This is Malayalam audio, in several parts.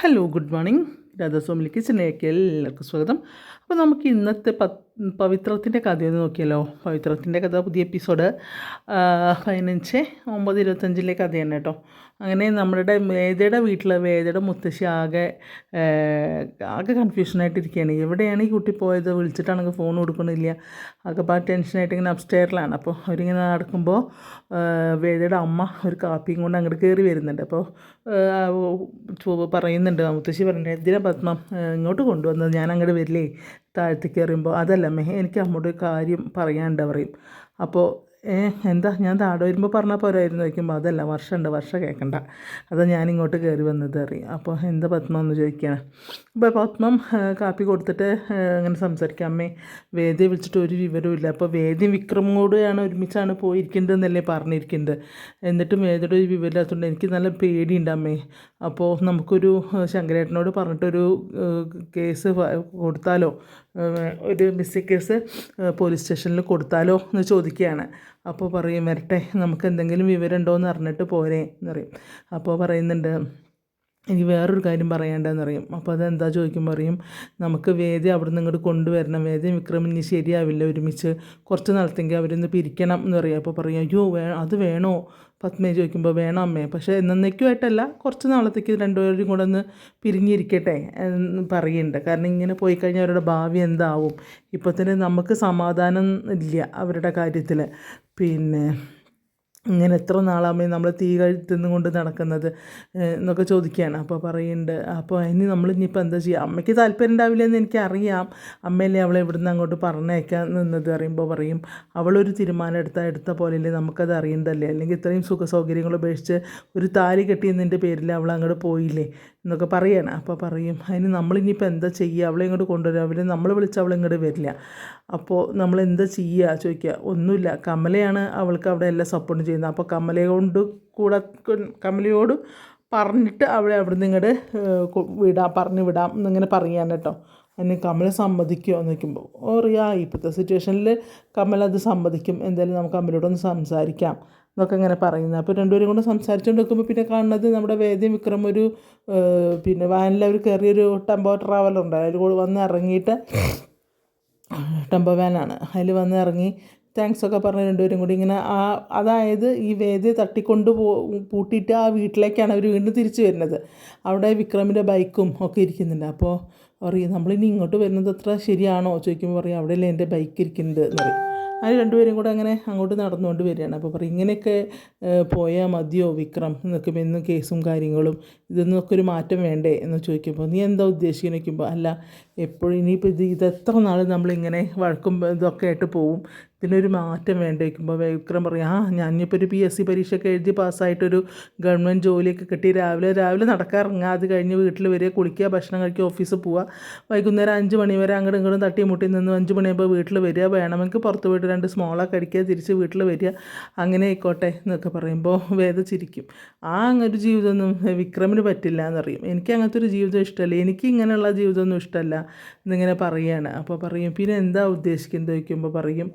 ഹലോ ഗുഡ് മോർണിംഗ് രാധാസ്വാമിലി കിച്ചണിലേക്ക് എല്ലാവർക്കും സ്വാഗതം. അപ്പോൾ നമുക്ക് ഇന്നത്തെ പ പവിത്രത്തിന്റെ കഥ ഒന്ന് നോക്കിയല്ലോ. പവിത്രത്തിന്റെ കഥ പുതിയ എപ്പിസോഡ് പതിനഞ്ച് ഒമ്പത് ഇരുപത്തഞ്ചിലെ കഥ തന്നെ കേട്ടോ. അങ്ങനെ നമ്മുടെ വേദയുടെ വീട്ടിൽ വേദയുടെ മുത്തശ്ശി ആകെ ആകെ കൺഫ്യൂഷനായിട്ടിരിക്കുകയാണ് എവിടെയാണ് ഈ കുട്ടി പോയത്? വിളിച്ചിട്ടാണെങ്കിൽ ഫോൺ കൊടുക്കണില്ല. പാ ടെൻഷനായിട്ട് ഇങ്ങനെ അപ്സ്റ്റെയറിലാണ് അപ്പോൾ അവരിങ്ങനെ നടക്കുമ്പോൾ വേദയുടെ അമ്മ ഒരു കാപ്പിയും കൊണ്ട് അങ്ങോട്ട് കയറി വരുന്നുണ്ട്. അപ്പോൾ പറയുന്നുണ്ട്. മുത്തശ്ശി പറയുന്നുണ്ട് എന്തിനാ പത്മം ഇങ്ങോട്ട് കൊണ്ടുവന്നത്? ഞാൻ അങ്ങോട്ട് വരില്ലേ? താഴത്തേക്ക് കയറുമ്പോൾ അതല്ല മെഹ എനിക്ക് അമ്മയുടെ കാര്യം പറയാണ്ട് പറയും അപ്പോൾ എന്താ? ഞാൻ താഴെ വരുമ്പോൾ പറഞ്ഞാൽ പോരായിരുന്നു ചോദിക്കുമ്പോൾ അതല്ല വർഷമുണ്ട് വർഷം കേൾക്കണ്ട അതാ ഞാനിങ്ങോട്ട് കയറി വന്നത് അറിയും. അപ്പോൾ എന്താ പത്മം എന്ന് ചോദിക്കുകയാണ് അപ്പോൾ പത്മം കാപ്പി കൊടുത്തിട്ട് അങ്ങനെ സംസാരിക്കാം. അമ്മേ വേദിയെ വിളിച്ചിട്ട് ഒരു വിവരവും ഇല്ല. അപ്പോൾ വേദ്യം വിക്രമോടെയാണ് ഒരുമിച്ചാണ് പോയിരിക്കേണ്ടതെന്നല്ലേ പറഞ്ഞിരിക്കുന്നത് എന്നിട്ടും വേദിയുടെ ഒരു വിവരമില്ലാത്തതുകൊണ്ട് എനിക്ക് നല്ല പേടിയുണ്ട് അമ്മേ. അപ്പോൾ നമുക്കൊരു ശങ്കരേട്ടനോട് പറഞ്ഞിട്ടൊരു കേസ് കൊടുത്താലോ? ഒരു മിസ്സിംഗ് കേസ് പോലീസ് സ്റ്റേഷനിൽ കൊടുത്താലോ എന്ന് ചോദിക്കുകയാണ് അപ്പോൾ പറയും വരട്ടെ നമുക്ക് എന്തെങ്കിലും വിവരം ഉണ്ടോ എന്ന് അറിഞ്ഞിട്ട് പോരെ എന്ന് പറയും. അപ്പോൾ പറയുന്നുണ്ട് എനിക്ക് വേറൊരു കാര്യം പറയേണ്ടതെന്ന് പറയും. അപ്പോൾ അതെന്താ ചോദിക്കുമ്പോൾ പറയും. നമുക്ക് വേദി അവിടെ നിന്ന് ഇങ്ങോട്ട് കൊണ്ടുവരണം. വേദി വിക്രം ശരിയാവില്ല. ഒരുമിച്ച് കുറച്ച് നാളത്തേക്ക് അവരൊന്ന് പിരിക്കണം എന്ന് പറയും. അപ്പോൾ പറയും അയ്യോ വേ അത് വേണോ? പത്മയെ ചോദിക്കുമ്പോൾ വേണം അമ്മേ. പക്ഷേ എന്നേക്കുമായിട്ടല്ല കുറച്ച് നാളത്തേക്ക് രണ്ടുപേരും കൂടെ ഒന്ന് പിരിഞ്ഞിരിക്കട്ടെ എന്ന് പറയുന്നുണ്ട്. കാരണം ഇങ്ങനെ പോയി കഴിഞ്ഞാൽ അവരുടെ ഭാവി എന്താവും? തന്നെ നമുക്ക് സമാധാനം ഇല്ല അവരുടെ കാര്യത്തിൽ പിന്നെ ഇങ്ങനെ എത്ര നാളാകുമ്പോൾ നമ്മൾ തീ കഴുത്തുനിന്ന് കൊണ്ട് നടക്കുന്നത് എന്നൊക്കെ ചോദിക്കുകയാണ്. അപ്പോൾ പറയുന്നുണ്ട് അപ്പോൾ ഇനി നമ്മൾ ഇനിയിപ്പോൾ എന്താ ചെയ്യുക? അമ്മയ്ക്ക് താല്പര്യം ഉണ്ടാവില്ല എന്ന് എനിക്കറിയാം. അമ്മയല്ലേ അവളെ ഇവിടുന്ന് അങ്ങോട്ട് പറഞ്ഞേക്കാൻ നിന്നത് അറിയുമ്പോൾ പറയും. അവളൊരു തീരുമാനം എടുത്താൽ എടുത്ത പോലെയല്ലേ നമുക്കത് അറിയണ്ടല്ലേ അല്ലെങ്കിൽ ഇത്രയും സുഖ സൗകര്യങ്ങൾ ഉപേക്ഷിച്ച് ഒരു താലി കെട്ടിയെന്നതിന്റെ പേരിൽ അവൾ അങ്ങോട്ട് പോയില്ലേ? എന്നൊക്കെ പറയണം. അപ്പോൾ പറയും അതിന് നമ്മളിനിയിപ്പോൾ എന്താ ചെയ്യുക അവളെ ഇങ്ങോട്ട് കൊണ്ടുവരും അവരെ നമ്മൾ വിളിച്ച് അവളെ ഇങ്ങോട്ട് വരില്ല. അപ്പോൾ നമ്മൾ എന്താ ചെയ്യുക ചോദിക്കുക. ഒന്നുമില്ല. കമലയാണ് അവൾക്ക് അവിടെ എല്ലാം സപ്പോർട്ട് ചെയ്യുന്നത്. അപ്പോൾ കമലയോട് കൂടെ കമലയോട് പറഞ്ഞിട്ട് അവളെ അവിടെ നിന്ന് ഇങ്ങോട്ട് വിടാം പറഞ്ഞു വിടാം എന്നിങ്ങനെ പറയാൻ കേട്ടോ. അതിന് കമല സമ്മതിക്കുമോ എന്ന് ചോദിക്കുമ്പോൾ ഓറിയാ ഇപ്പോഴത്തെ സിറ്റുവേഷനിൽ കമൽ അത് സമ്മതിക്കും. എന്തായാലും നമുക്ക് ഒന്ന് സംസാരിക്കാം. എന്നൊക്കെ ഇങ്ങനെ പറയുന്നത്. അപ്പോൾ രണ്ടുപേരും കൂടെ സംസാരിച്ചുകൊണ്ട് നിൽക്കുമ്പോൾ പിന്നെ കാണുന്നത് നമ്മുടെ വേദ്യം വിക്രം ഒരു പിന്നെ വാനിൽ അവർ കയറിയൊരു ടെമ്പോ ട്രാവലർ ഉണ്ട്. അതിൽ കൂടെ വന്ന് ഇറങ്ങിയിട്ട് ടെമ്പോ വാനാണ് അതിൽ വന്ന് ഇറങ്ങി താങ്ക്സ് ഒക്കെ പറഞ്ഞ് രണ്ടുപേരും കൂടി ഇങ്ങനെ ആ അതായത് ഈ വേദി തട്ടിക്കൊണ്ട് പോ പൂട്ടിയിട്ട് ആ വീട്ടിലേക്കാണ് അവർ വീണ്ടും തിരിച്ചു വരുന്നത്. അവിടെ വിക്രമിന്റെ ബൈക്കും ഒക്കെ ഇരിക്കുന്നുണ്ട്. അപ്പോൾ പറയും നമ്മളിനി ഇങ്ങോട്ട് വരുന്നത് അത്ര ശരിയാണോ? ചോദിക്കുമ്പോൾ പറയും അവിടെയല്ലേ എന്റെ ബൈക്ക് ഇരിക്കുന്നത്. എന്ന് പറയും. അത് രണ്ടുപേരും കൂടെ അങ്ങനെ അങ്ങോട്ട് നടന്നുകൊണ്ട് വരികയാണ്. അപ്പോൾ പറയും ഇങ്ങനെയൊക്കെ പോയാൽ മതിയോ വിക്രം? എന്നൊക്കെ എന്നും കേസും കാര്യങ്ങളും ഇതൊന്നൊക്കെ ഒരു മാറ്റം വേണ്ടേ? എന്ന് ചോദിക്കുമ്പോൾ നീ എന്താ ഉദ്ദേശിക്കുന്നത് ചോദിക്കുമ്പോൾ അല്ല എപ്പോഴും ഇനിയിപ്പോൾ ഇത് ഇതെത്ര നാൾ നമ്മളിങ്ങനെ വഴക്കും ഇതൊക്കെ ആയിട്ട് പോവും. ഇതിനൊരു മാറ്റം വേണ്ട? വിക്രം പറയും ആ ഞാനിപ്പോൾ ഒരു പി എസ് സി പരീക്ഷയൊക്കെ എഴുതി പാസ്സായിട്ടൊരു ഗവൺമെന്റ് ജോലിയൊക്കെ കിട്ടി. രാവിലെ രാവിലെ നടക്കാറിറങ്ങുക അത് കഴിഞ്ഞ് വീട്ടിൽ വരിക കുളിക്കുക ഭക്ഷണം കഴിക്കുക ഓഫീസിൽ പോവുക. വൈകുന്നേരം അഞ്ച് മണി വരെ അങ്ങോട്ടും ഇങ്ങോട്ടും തട്ടി മുട്ടി നിന്ന് അഞ്ച് മണിയാകുമ്പോൾ വീട്ടിൽ വരിക. വേണമെങ്കിൽ പുറത്ത് പോയിട്ട് രണ്ട് സ്മോളൊക്കെ അടിക്കുക തിരിച്ച് വീട്ടിൽ വരിക. അങ്ങനെ ആയിക്കോട്ടെ എന്നൊക്കെ പറയുമ്പോൾ വേദ ചിരിക്കും ആ അങ്ങനൊരു ജീവിതമൊന്നും വിക്രമിന് പറ്റില്ല എന്നറിയും എനിക്ക് അങ്ങനത്തെ ഒരു ജീവിതം ഇഷ്ടമല്ല എനിക്ക് ഇങ്ങനെയുള്ള ജീവിതമൊന്നും ഇഷ്ടമല്ല എന്നിങ്ങനെ പറയുകയാണ് അപ്പോൾ പറയും പിന്നെ എന്താ ഉദ്ദേശിക്കുന്നത്? ചോദിക്കുമ്പോൾ പറയും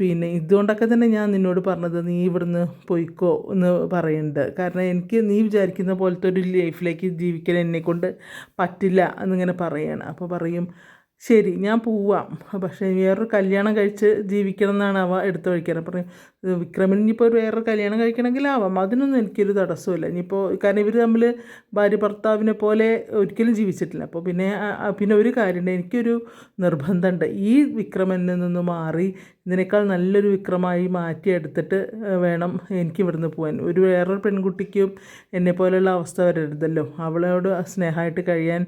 പിന്നെ ഇതുകൊണ്ടൊക്കെ തന്നെ ഞാൻ നിന്നോട് പറഞ്ഞത് നീ ഇവിടുന്ന് പോയിക്കോ എന്ന് പറയുന്നുണ്ട് കാരണം എനിക്ക് നീ വിചാരിക്കുന്ന പോലത്തെ ഒരു ലൈഫിലേക്ക് ജീവിക്കാൻ എന്നെക്കൊണ്ട് പറ്റില്ല എന്നിങ്ങനെ പറയുകയാണ് അപ്പോൾ പറയും ശരി ഞാൻ പോവാം. പക്ഷേ വേറൊരു കല്യാണം കഴിച്ച് ജീവിക്കണം എന്നാണ് അവ എടുത്തു കഴിക്കാറ് പറഞ്ഞു വിക്രമിന് ഇനിയിപ്പോൾ ഒരു വേറൊരു കല്യാണം കഴിക്കണമെങ്കിൽ ആവാം. അതിനൊന്നും എനിക്കൊരു തടസ്സമില്ല ഇനിയിപ്പോൾ കാരണം ഇവർ തമ്മിൽ ഭാര്യ ഭർത്താവിനെ പോലെ ഒരിക്കലും ജീവിച്ചിട്ടില്ല. അപ്പോൾ പിന്നെ പിന്നെ ഒരു കാര്യമുണ്ട്. എനിക്കൊരു നിർബന്ധമുണ്ട്. ഈ വിക്രമനിൽ നിന്ന് മാറി ഇതിനേക്കാൾ നല്ലൊരു വിക്രമായി മാറ്റിയെടുത്തിട്ട് വേണം എനിക്ക് ഇവിടുന്ന് പോകാൻ ഒരു വേറൊരു പെൺകുട്ടിക്കും എന്നെ പോലെയുള്ള അവസ്ഥ വരരുതല്ലോ. അവളോട് സ്നേഹമായിട്ട് കഴിയാൻ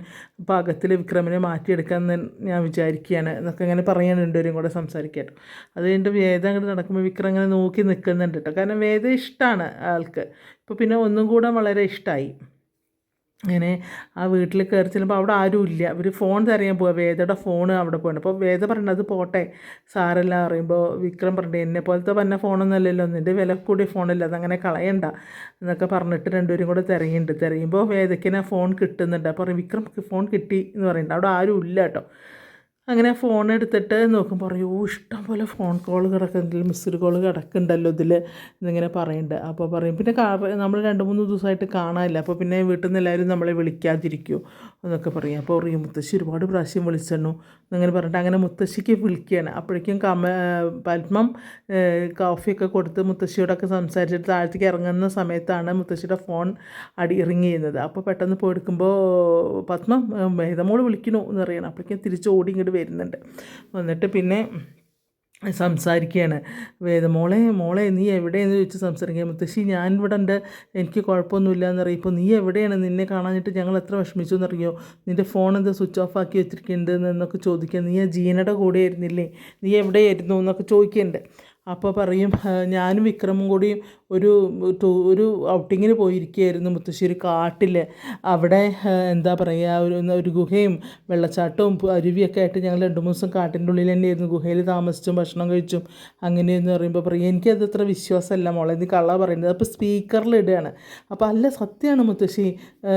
പാകത്തിൽ വിക്രമിനെ മാറ്റിയെടുക്കാൻ ഞാൻ വിചാരിക്കുകയാണ് എന്നൊക്കെ ഇങ്ങനെ പറയാൻ രണ്ടുപേരും കൂടെ സംസാരിക്കാട്ടോ അത് കഴിഞ്ഞിട്ട് വേദം അങ്ങോട്ട് നടക്കുമ്പോൾ വിക്രം ഇങ്ങനെ നോക്കി നിൽക്കുന്നുണ്ട് കേട്ടോ കാരണം വേദം ഇഷ്ടമാണ് ആൾക്ക്. ഇപ്പോൾ പിന്നെ ഒന്നും കൂടെ വളരെ ഇഷ്ടമായി അങ്ങനെ ആ വീട്ടിൽ കയറി ചെല്ലുമ്പോൾ അവിടെ ആരുമില്ല. അവർ ഫോൺ തിരയാൻ പോവുക വേദയുടെ ഫോൺ അവിടെ പോകണം അപ്പോൾ വേദ പറഞ്ഞത് പോട്ടെ. സാറല്ല പറയുമ്പോൾ വിക്രം പറഞ്ഞു എന്നെ പോലത്തെ പറഞ്ഞ ഫോണൊന്നും അല്ലല്ലോ. നിന്റെ വില കൂടിയ ഫോണല്ല അതങ്ങനെ കളയണ്ട എന്നൊക്കെ പറഞ്ഞിട്ട് രണ്ടുപേരും കൂടെ തിരയുന്നുണ്ട്. തിരയുമ്പോൾ വേദയ്ക്കിനെ ഫോൺ കിട്ടുന്നുണ്ട്. അപ്പോൾ വിക്രം ഫോൺ കിട്ടി എന്ന് പറയുന്നുണ്ട് അവിടെ ആരും ഇല്ല കേട്ടോ. അങ്ങനെ ഫോൺ എടുത്തിട്ട് നോക്കുമ്പോൾ പറയും ഇഷ്ടം പോലെ ഫോൺ കോൾ കിടക്കുന്നുണ്ടല്ലോ മിസ്ഡ് കോൾ കിടക്കുന്നുണ്ടല്ലോ ഇതിൽ എന്നിങ്ങനെ പറയുന്നുണ്ട് അപ്പോൾ പറയും പിന്നെ നമ്മൾ രണ്ട് മൂന്ന് ദിവസമായിട്ട് കാണാനില്ല അപ്പോൾ പിന്നെ വീട്ടിൽ നിന്ന് എല്ലാവരും നമ്മളെ വിളിക്കാതിരിക്കുമോ എന്നൊക്കെ പറയും. അപ്പോൾ പറയും മുത്തശ്ശി ഒരുപാട് പ്രാവശ്യം വിളിച്ചെണ്ണു എന്നിങ്ങനെ പറഞ്ഞിട്ട് അങ്ങനെ മുത്തശ്ശിക്ക് വിളിക്കുകയാണ് അപ്പോഴേക്കും കമ പത്മം കോഫിയൊക്കെ കൊടുത്ത് മുത്തശ്ശിയോടൊക്കെ സംസാരിച്ചിട്ട് താഴത്തേക്ക് ഇറങ്ങുന്ന സമയത്താണ് മുത്തശ്ശിയുടെ ഫോൺ അടി റിങ് ചെയ്യുന്നത്. അപ്പോൾ പെട്ടെന്ന് പോയി എടുക്കുമ്പോൾ പത്മം വിളിക്കണോ വിളിക്കണു എന്ന് പറയണം. അപ്പോഴേക്കും തിരിച്ച് ഓടി ഇങ്ങോട്ട് വരുന്നുണ്ട്. വന്നിട്ട് പിന്നെ സംസാരിക്കുകയാണ്. വേദമോളെ മോളെ നീ എവിടെയെന്ന് ചോദിച്ച് സംസാരിക്കുക മുത്തശ്ശി ഞാൻ ഇവിടെ ഉണ്ട്. എനിക്ക് കുഴപ്പമൊന്നുമില്ല എന്നറിയും ഇപ്പോൾ നീ എവിടെയാണ്? നിന്നെ കാണാഞ്ഞിട്ട് ഞങ്ങൾ എത്ര വിഷമിച്ചു എന്നറിയോ? നിന്റെ ഫോൺ എന്താ സ്വിച്ച് ഓഫ് ആക്കി വെച്ചിരിക്കുന്നുണ്ട് എന്നൊക്കെ ചോദിക്കുക. നീ ആ ജീനയുടെ കൂടെ ആയിരുന്നില്ലേ? നീ എവിടെയായിരുന്നു എന്നൊക്കെ ചോദിക്കുന്നുണ്ട് അപ്പോൾ പറയും "ആ, ഞാനും വിക്രമും കൂടിയും ഒരു ടൂ- ഒരു ഔട്ടിങ്ങിന് പോയിരിക്കുകയായിരുന്നു മുത്തശ്ശേരി കാട്ടിൽ അവിടെ എന്താ പറയുക ഒരു ഒരു ഗുഹയും വെള്ളച്ചാട്ടവും അരുവിയൊക്കെ ആയിട്ട് ഞങ്ങൾ രണ്ടു മൂന്ന് ദിവസം കാട്ടിന്റെ ഉള്ളിൽ തന്നെയായിരുന്നു. ഗുഹയിൽ താമസിച്ചും ഭക്ഷണം കഴിച്ചും അങ്ങനെയെന്ന് പറയുമ്പോൾ പറയും എനിക്കത് അത്ര വിശ്വാസമല്ല മോളെ നീ കള്ള പറയുന്നത്. അപ്പോൾ സ്പീക്കറിൽ ഇടുകയാണ്. അപ്പോൾ അല്ല സത്യമാണ് മുത്തശ്ശി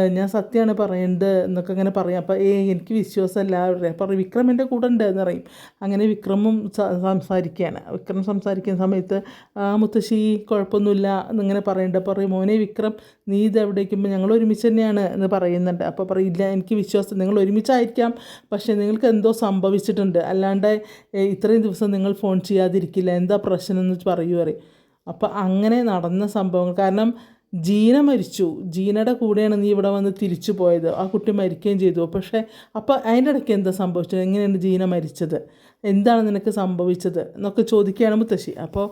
ഞാൻ സത്യമാണ് പറയേണ്ടത് എന്നൊക്കെ അങ്ങനെ പറയും. അപ്പോൾ ഏ എനിക്ക് വിശ്വാസമല്ല അപ്പോൾ വിക്രം എന്റെ കൂടെ ഉണ്ട് എന്ന് പറയും. അങ്ങനെ വിക്രമും സംസാരിക്കുകയാണ്. വിക്രം സംസാരിക്കുന്ന സമയത്ത് ആ മുത്തശ്ശി കുഴപ്പമൊന്നുമില്ല എന്നിങ്ങനെ പറയുന്നുണ്ട് പറയും മോനെ വിക്രം നീ ഇത് എവിടെ ഇരിക്കുമ്പോൾ ഞങ്ങൾ ഒരുമിച്ച് തന്നെയാണ് എന്ന് പറയുന്നുണ്ട്. അപ്പോൾ പറയില്ല എനിക്ക് വിശ്വാസം നിങ്ങൾ ഒരുമിച്ചായിരിക്കാം. പക്ഷേ നിങ്ങൾക്ക് എന്തോ സംഭവിച്ചിട്ടുണ്ട്. അല്ലാണ്ട് ഇത്രയും ദിവസം നിങ്ങൾ ഫോൺ ചെയ്യാതിരിക്കില്ല. എന്താ പ്രശ്നം എന്ന് പറയൂ പറയും. അപ്പോൾ അങ്ങനെ നടന്ന സംഭവങ്ങൾ. കാരണം ജീന മരിച്ചു. ജീനയുടെ കൂടെയാണ് നീ ഇവിടെ വന്ന് തിരിച്ചു പോയത്. ആ കുട്ടി മരിക്കുകയും ചെയ്തു. പക്ഷേ അപ്പോൾ അതിന്റെ ഇടയ്ക്ക് എന്താ സംഭവിച്ചത്? എങ്ങനെയാണ് ജീന മരിച്ചത്? എന്താണ് നിനക്ക് സംഭവിച്ചത് എന്നൊക്കെ ചോദിക്കുകയാണ് മുത്തശ്ശി. അപ്പോൾ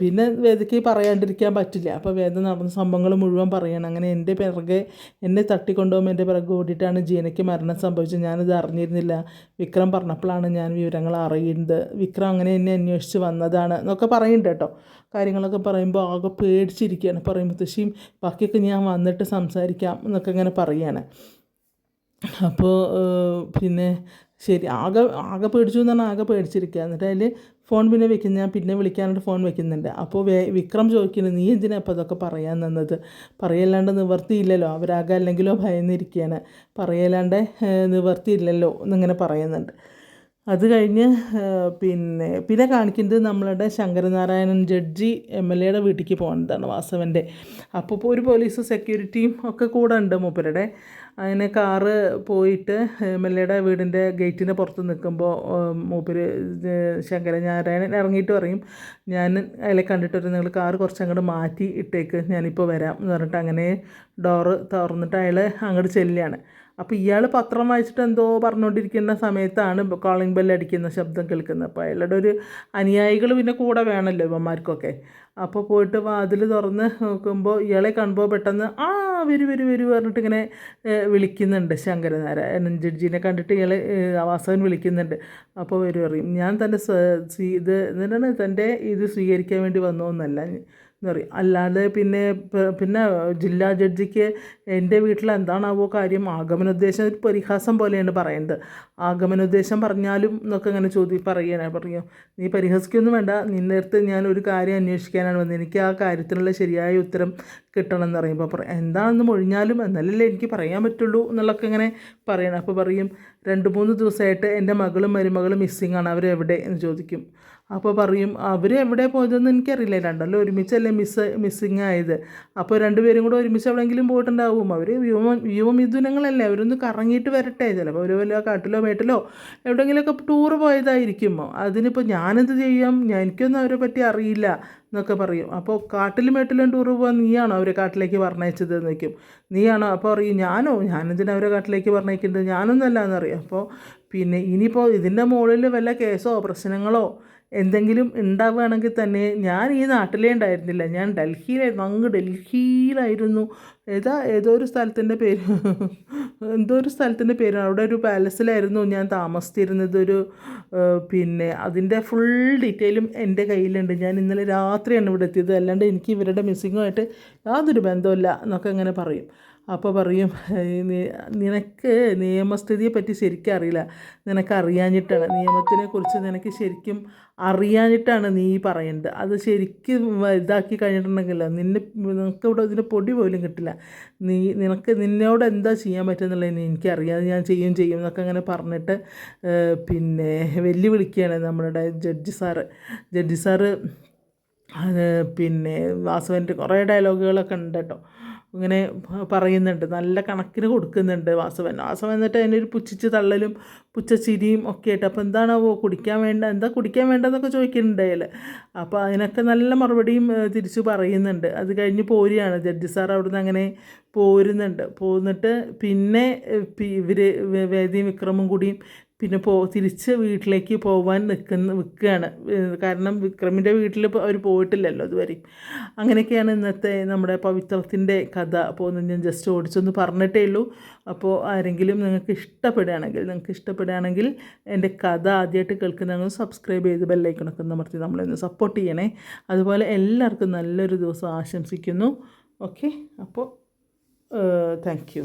പിന്നെ വേദയ്ക്ക് പറയാണ്ടിരിക്കാൻ പറ്റില്ല. അപ്പോൾ വേദ നടന്ന സംഭവങ്ങൾ മുഴുവൻ പറയണം. അങ്ങനെ എന്റെ പിറകെ എന്നെ തട്ടിക്കൊണ്ടുപോകുമ്പോൾ എന്റെ പിറകെ ഓടിയിട്ടാണ് ജീനയ്ക്ക് മരണം സംഭവിച്ചത്. ഞാനിത് അറിഞ്ഞിരുന്നില്ല. വിക്രം പറഞ്ഞപ്പോഴാണ് ഞാൻ വിവരങ്ങൾ അറിയുന്നത്. വിക്രം അങ്ങനെ എന്നെ അന്വേഷിച്ച് വന്നതാണ് എന്നൊക്കെ പറയുന്നുണ്ട് കേട്ടോ. കാര്യങ്ങളൊക്കെ പറയുമ്പോൾ ആകെ പേടിച്ചിരിക്കുകയാണ്. പറയും മുത്തശ്ശിയും ബാക്കിയൊക്കെ ഞാൻ വന്നിട്ട് സംസാരിക്കാം എന്നൊക്കെ ഇങ്ങനെ പറയുകയാണ് അപ്പോൾ പിന്നെ ശരി ആകെ ആകെ പേടിച്ചു എന്ന് പറഞ്ഞാൽ ആകെ പേടിച്ചിരിക്കുക എന്നിട്ട് അതിൽ ഫോൺ പിന്നെ വെക്കുന്ന ഞാൻ പിന്നെ വിളിക്കാനായിട്ട് ഫോൺ വെക്കുന്നുണ്ട്. അപ്പോൾ വേ വിക്രം ചോദിക്കുന്നത് നീ എന്തിനാ അപ്പോൾ അതൊക്കെ പറയാൻ നിന്നത് പറയല്ലാണ്ട് നിവർത്തിയില്ലല്ലോ അവരാകെ അല്ലെങ്കിലോ ഭയന്നിരിക്കുകയാണ് പറയല്ലാണ്ട് നിവർത്തിയില്ലല്ലോ എന്നിങ്ങനെ പറയുന്നുണ്ട്. അത് കഴിഞ്ഞ് പിന്നെ പിന്നെ കാണിക്കുന്നത് നമ്മളുടെ ശങ്കരനാരായണൻ ജഡ്ജി എം എൽ എയുടെ വീട്ടിലേക്ക് പോകുന്നതാണ് വാസവന്റെ. അപ്പോൾ ഇപ്പോൾ ഒരു പോലീസ് സെക്യൂരിറ്റിയും ഒക്കെ കൂടെ ഉണ്ട് മൂപ്പരുടെ. അങ്ങനെ കാറ് പോയിട്ട് എം എൽ എയുടെ വീടിന്റെ ഗേറ്റിന് പുറത്ത് നിൽക്കുമ്പോൾ മൂപ്പര് ശങ്കരനാരായണൻ ഇറങ്ങിയിട്ട് പറയും ഞാൻ അതിലെ കണ്ടിട്ടൊരു നിങ്ങൾ കാറ് കുറച്ച് അങ്ങോട്ട് മാറ്റി ഇട്ടേക്ക്. ഞാനിപ്പോൾ വരാം. എന്ന് പറഞ്ഞിട്ട് അങ്ങനെ ഡോറ് തുറന്നിട്ട് അയാൾ അങ്ങോട്ട് ചെല്ലുകയാണ്. അപ്പോൾ ഇയാൾ പത്രം വായിച്ചിട്ട് എന്തോ പറഞ്ഞുകൊണ്ടിരിക്കുന്ന സമയത്താണ് കോളിംഗ് ബെൽ അടിക്കുന്ന ശബ്ദം കേൾക്കുന്നത്. അപ്പോൾ അയാളുടെ ഒരു അനുയായികൾ പിന്നെ കൂടെ വേണമല്ലോ ഇവന്മാർക്കൊക്കെ. അപ്പോൾ പോയിട്ട് വാതിൽ തുറന്ന് നോക്കുമ്പോൾ ഇയാളെ കാണുമ്പോൾ പെട്ടെന്ന് ആ വരൂ വരൂ വരൂ പറഞ്ഞിട്ട് ഇങ്ങനെ വിളിക്കുന്നുണ്ട് ശങ്കരനാരായണൻ ജഡ്ജിനെ കണ്ടിട്ട് ഇയാൾ വാസവൻ വിളിക്കുന്നുണ്ട്. അപ്പോൾ വരും അറിയും ഞാൻ തന്റെ ഇത് എന്താണ് തന്റെ ഇത് സ്വീകരിക്കാൻ വേണ്ടി വന്നു എന്നല്ല എന്ന് പറയും. അല്ലാതെ പിന്നെ പിന്നെ ജില്ലാ ജഡ്ജിക്ക് എന്റെ വീട്ടിൽ എന്താണാവോ കാര്യം ആഗമനോദ്ദേശം ഒരു പരിഹാസം പോലെയാണ് പറയുന്നത് ആഗമനോദ്ദേശം പറഞ്ഞാലും എന്നൊക്കെ ഇങ്ങനെ ചോദി പറയാനാണ് പറയും. നീ പരിഹസിക്കൊന്നും വേണ്ട. നിന്റെ അടുത്ത് ഞാൻ ഒരു കാര്യം അന്വേഷിക്കാനാണ് വന്നത്. എനിക്ക് ആ കാര്യത്തിനുള്ള ശരിയായ ഉത്തരം കിട്ടണം എന്ന് പറയുമ്പോൾ പറയും എന്താണെന്ന് മൊഴിഞ്ഞാലും എന്നല്ലല്ലേ എനിക്ക് പറയാൻ പറ്റുള്ളൂ എന്നുള്ളൊക്കെ ഇങ്ങനെ പറയണം. അപ്പോൾ പറയും രണ്ട് മൂന്ന് ദിവസമായിട്ട് എന്റെ മകളും മരുമകളും മിസ്സിങ് ആണ്. അവരെവിടെ? എന്ന് ചോദിക്കും. അപ്പോൾ പറയും അവർ എവിടെ പോയതെന്ന് എനിക്കറിയില്ല. രണ്ടല്ലോ ഒരുമിച്ചല്ലേ മിസ് മിസ്സിങ് ആയത്. അപ്പോൾ രണ്ടുപേരും കൂടെ ഒരുമിച്ച് എവിടെയെങ്കിലും പോയിട്ടുണ്ടാവും. അവർ വ്യോമ വ്യോമമിഥുനങ്ങളല്ലേ അവരൊന്ന് കറങ്ങിയിട്ട് വരട്ടെ. ചിലപ്പോൾ അവർ വല്ല കാട്ടിലോ മേട്ടിലോ എവിടെയെങ്കിലുമൊക്കെ ടൂർ പോയതായിരിക്കും. അതിനിപ്പോൾ ഞാനെന്ത് ചെയ്യാം? എനിക്കൊന്നും അവരെ പറ്റി അറിയില്ല എന്നൊക്കെ പറയും. അപ്പോൾ കാട്ടിലും മേട്ടിലും ടൂർ പോകാൻ നീയാണോ അവരെ കാട്ടിലേക്ക് പറഞ്ഞയച്ചത് എന്ന് വയ്ക്കും നീയാണോ? അപ്പോൾ അറിയും ഞാനോ? ഞാനെന്തിനാ അവരെ കാട്ടിലേക്ക് പറഞ്ഞയക്കുന്നത്? ഞാനൊന്നല്ല എന്നറിയാം അപ്പോൾ പിന്നെ ഇനിയിപ്പോൾ ഇതിന്റെ മുകളിൽ വല്ല കേസോ പ്രശ്നങ്ങളോ എന്തെങ്കിലും ഉണ്ടാവുകയാണെങ്കിൽ തന്നെ ഞാൻ ഈ നാട്ടിലേ ഉണ്ടായിരുന്നില്ല. ഞാൻ ഡൽഹിയിലായിരുന്നു. അങ്ങ് ഡൽഹിയിലായിരുന്നു. ഏതാ ഏതോ ഒരു സ്ഥലത്തിന്റെ പേര്. എന്തോ ഒരു സ്ഥലത്തിന്റെ പേര് അവിടെ ഒരു പാലസിലായിരുന്നു ഞാൻ താമസിച്ചിരുന്നത്. ഒരു പിന്നെ അതിന്റെ ഫുൾ ഡീറ്റെയിലും എന്റെ കയ്യിലുണ്ട്. ഞാൻ ഇന്നലെ രാത്രിയാണ് ഇവിടെ എത്തിയത്. അല്ലാണ്ട് എനിക്ക് ഇവരുടെ മിസ്സിങ്ങുമായിട്ട് യാതൊരു ബന്ധമില്ല എന്നൊക്കെ അങ്ങനെ പറയും. അപ്പോൾ പറയും നിനക്ക് നിയമസ്ഥിതിയെ പറ്റി ശരിക്കും അറിയില്ല. നിനക്ക് അറിയാഞ്ഞിട്ടാണ്. നിയമത്തിനെ കുറിച്ച് നിനക്ക് ശരിക്കും അറിയാഞ്ഞിട്ടാണ് നീ പറയേണ്ടത്. അത് ശരിക്കും ഇതാക്കി കഴിഞ്ഞിട്ടുണ്ടെങ്കിൽ നിന്നെ നിനക്ക് ഇവിടെ ഇതിന്റെ പൊടി പോലും കിട്ടില്ല. നീ നിനക്ക് നിന്നോട് എന്താ ചെയ്യാൻ പറ്റുന്നുള്ളത് എനിക്കറിയാം ഞാൻ ചെയ്യും ചെയ്യും എന്നൊക്കെ അങ്ങനെ പറഞ്ഞിട്ട് പിന്നെ വെല്ലുവിളിക്കുകയാണ് നമ്മളുടെ ജഡ്ജി സാറ്. ജഡ്ജി സാറ് പിന്നെ വാസവന്റെ കുറേ ഡയലോഗുകളൊക്കെ ഉണ്ട് കേട്ടോ. ഇങ്ങനെ പറയുന്നുണ്ട് നല്ല കണക്കിന് കൊടുക്കുന്നുണ്ട് വാസവൻ. വാസവൻ എന്നിട്ട് അതിനൊരു പുച്ഛിച്ച് തള്ളലും പുച്ഛച്ചിരിയും ഒക്കെ ആയിട്ട് അപ്പോൾ എന്താണാവോ കുടിക്കാൻ വേണ്ട എന്താ കുടിക്കാൻ വേണ്ടതെന്നൊക്കെ ചോദിക്കുന്നുണ്ട് അപ്പോൾ അതിനൊക്കെ നല്ല മറുപടിയും തിരിച്ച് പറയുന്നുണ്ട്. അത് കഴിഞ്ഞ് പോരുകയാണ്. ജഡ്ജി സാർ അവിടുന്ന് അങ്ങനെ പോരുന്നുണ്ട്. പോന്നിട്ട് പിന്നെ ഇവർ വേദിയും വിക്രമും കൂടിയും പിന്നെ പോ തിരിച്ച് വീട്ടിലേക്ക് പോവാൻ നിൽക്കുന്ന നിൽക്കുകയാണ് കാരണം വിക്രമിന്റെ വീട്ടിൽ അവർ പോയിട്ടില്ലല്ലോ ഇതുവരെയും. അങ്ങനെയൊക്കെയാണ് ഇന്നത്തെ നമ്മുടെ പവിത്രത്തിന്റെ കഥ. ഒന്ന് ഞാൻ ജസ്റ്റ് ഓടിച്ചൊന്ന് പറഞ്ഞിട്ടേ ഉള്ളൂ. അപ്പോൾ ആരെങ്കിലും നിങ്ങൾക്ക് ഇഷ്ടപ്പെടുകയാണെങ്കിൽ നിങ്ങൾക്ക് ഇഷ്ടപ്പെടുകയാണെങ്കിൽ എന്റെ കഥ ആദ്യമായിട്ട് കേൾക്കുന്നതെങ്കിൽ സബ്സ്ക്രൈബ് ചെയ്ത് ബെല്ലൈക്കണൊക്കെ അമർത്തി നമ്മളൊന്ന് സപ്പോർട്ട് ചെയ്യണേ. അതുപോലെ എല്ലാവർക്കും നല്ലൊരു ദിവസം ആശംസിക്കുന്നു. ഓക്കെ അപ്പോൾ താങ്ക്